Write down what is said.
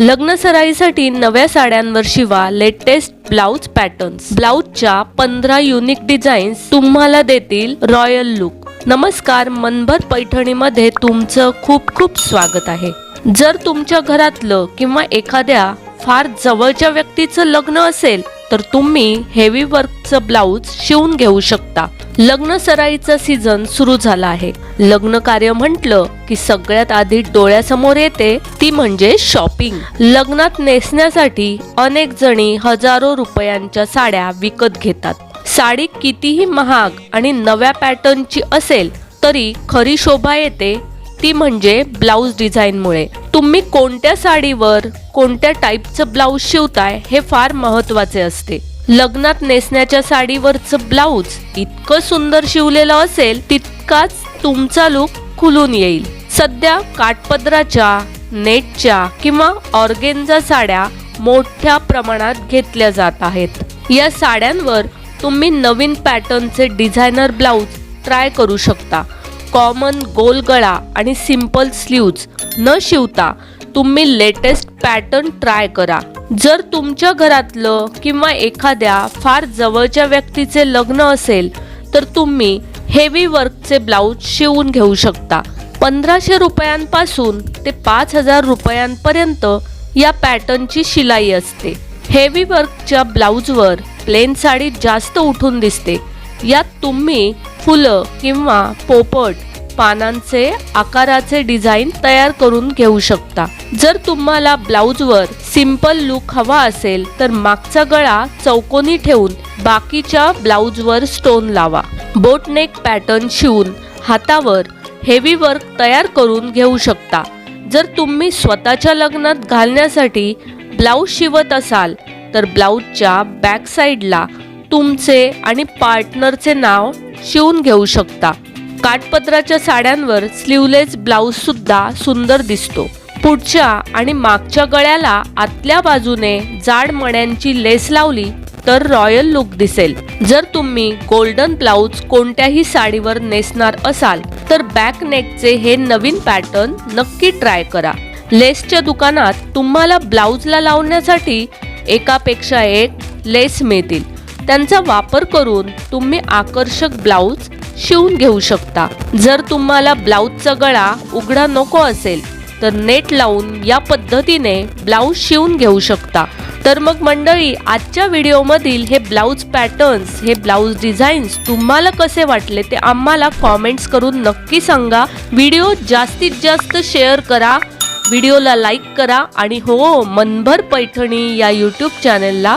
लग्न सराईसाठी नव्या साड्यांवर शिवा लेटेस्ट ब्लाउज पॅटर्न्स ब्लाउजच्या पंधरा युनिक डिझाईन्स तुम्हाला देतील रॉयल लुक नमस्कार मनभर पैठणीमध्ये तुमचं खूप खूप स्वागत आहे. जर तुमच्या घरातलं किंवा एखाद्या फार जवळच्या व्यक्तीचं लग्न असेल तर तुम्ही हेवी वर्कचं ब्लाऊज शिवून घेऊ शकता. लग्न सराईचा सीझन सुरू झाला आहे. लग्न कार्य म्हटलं की सगळ्यात आधी डोळ्यासमोर येते ती म्हणजे शॉपिंग लग्नात नेसण्यासाठी अनेक जणी हजारो रुपयांच्या साड्या विकत घेतात. साडी कितीही महाग आणि नव्या पॅटर्नची असेल तरी खरी शोभा येते ती म्हणजे ब्लाऊज डिझाईनमुळे. तुम्ही कोणत्या साडीवर कोणत्या टाईपचं ब्लाऊज शिवताय हे फार महत्त्वाचे असते. लग्नात नेसण्याच्या साडीवरचं ब्लाऊज इतकं सुंदर शिवलेलं असेल तितकाच तुमचा लुक खुलून येईल. सध्या काठपदराच्या नेटच्या किंवा ऑर्गेनचा साड्या मोठ्या प्रमाणात घेतल्या जात आहेत. या साड्यांवर तुम्ही नवीन पॅटर्नचे डिझायनर ब्लाऊज ट्राय करू शकता. कॉमन गोल गळा आणि सिंपल स्लीव्ज न शिवता तुम्ही लेटेस्ट पॅटर्न ट्राय करा. जर तुमच्या घरातलं किंवा एखाद्या फार जवळच्या व्यक्तीचे लग्न असेल तर तुम्ही हेवी वर्कचे ब्लाऊज शिवून घेऊ शकता. पंधराशे रुपयांपासून ते पाच हजार रुपयांपर्यंत या पॅटर्नची शिलाई असते. हेवी वर्कच्या ब्लाऊजवर प्लेन साडी जास्त उठून दिसते. यात तुम्ही फुलं किंवा पोपट पानांचे आकाराचे डिझाईन तयार करून घेऊ शकता. जर तुम्हाला ब्लाऊजवर सिंपल लुक हवा असेल तर मागचा गळा चौकोनी ठेवून बाकीच्या ब्लाऊजवर स्टोन लावा. बोटनेक पॅटर्न शिवून हातावर हेवी वर्क तयार करून घेऊ शकता. जर तुम्ही स्वतःच्या लग्नात घालण्यासाठी ब्लाऊज शिवत असाल तर ब्लाऊजच्या बॅक साईडला तुमचे आणि पार्टनरचे नाव शिवून घेऊ शकता. काठपत्राच्या साड्यांवर स्लीवलेस ब्लाऊज सुद्धा सुंदर दिसतो. पुढच्या आणि मागच्या गळ्याला आतल्या बाजूने जाड मण्यांची लेस लावली तर रॉयल लुक दिसेल. जर तुम्ही गोल्डन ब्लाऊज कोणत्याही साडीवर नेसणार असाल तर बॅक नेकचे हे नवीन पॅटर्न नक्की ट्राय करा. लेसच्या दुकानात तुम्हाला ब्लाऊजला लावण्यासाठी एकापेक्षा एक लेस मिळतील. त्यांचा वापर करून तुम्ही आकर्षक ब्लाऊज शिवून घेऊ शकता. जर तुम्हाला ब्लाऊजचा गळा उघडा नको असेल तर नेट लावून या पद्धतीने ब्लाऊज शिवून घेऊ शकता. तर मग मंडळी आजच्या व्हिडिओमधील हे ब्लाऊज पॅटर्न्स हे ब्लाऊज डिझाईन्स तुम्हाला कसे वाटले ते आम्हाला कॉमेंट्स करून नक्की सांगा. व्हिडिओ जास्तीत जास्त शेअर करा व्हिडिओला लाईक करा आणि हो मनभर पैठणी या यूट्यूब चॅनलला